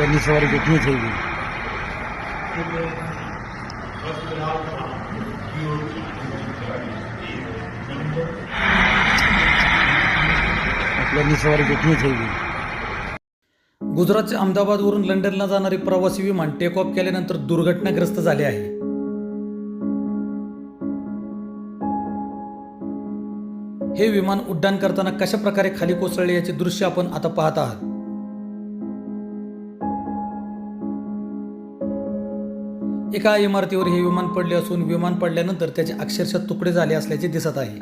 आपल्या सवारी कितनी चाहिए आपल्या सवारी कितनी चाहिए गुजरातचे अहमदाबादवरून लंडनला जाणारे प्रवासी विमान टेक ऑफ केल्यानंतर दुर्घटनाग्रस्त झाले आहे. हे विमान उड्डाण करताना कशा प्रकारे खाली कोसळले याचे दृश्य आपण आता पाहत आहात. एका इमारतीवर हे विमान पडले असून विमान पडल्यानंतर त्याचे अक्षरशः तुकडे झाले असल्याचे दिसत आहे.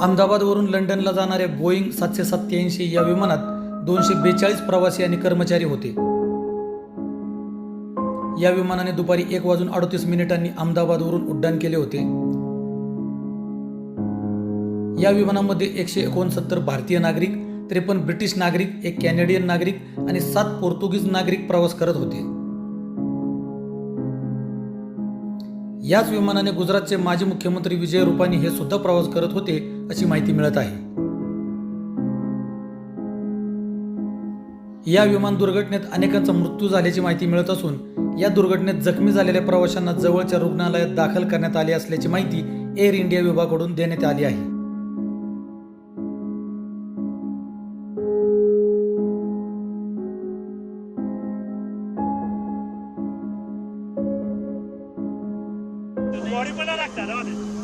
अहमदाबादवरून लंडनला जाणाऱ्या बोईंग सातशे सत्याऐंशी या विमानात दोनशे बेचाळीस प्रवासी आणि कर्मचारी होते. या विमानाने दुपारी एक वाजून अडतीस मिनिटांनी अहमदाबादवरून उड्डाण केले होते. या विमानामध्ये एकशे एकोणसत्तर भारतीय नागरिक त्रेपन्न ब्रिटिश नागरिक एक कॅनेडियन नागरिक आणि सात पोर्तुगीज नागरिक प्रवास करत होते. याच विमानाने गुजरातचे माजी मुख्यमंत्री विजय रुपानी हे सुद्धा प्रवास करत होते अशी माहिती मिळत आहे. या विमान दुर्घटनेत अनेकांचा मृत्यू झाल्याची माहिती मिळत असून या दुर्घटनेत जखमी झालेल्या प्रवाशांना जवळच्या रुग्णालयात दाखल करण्यात आले असल्याची माहिती एअर इंडिया विभागाकडून देण्यात आली आहे. Morning, banana, hadi.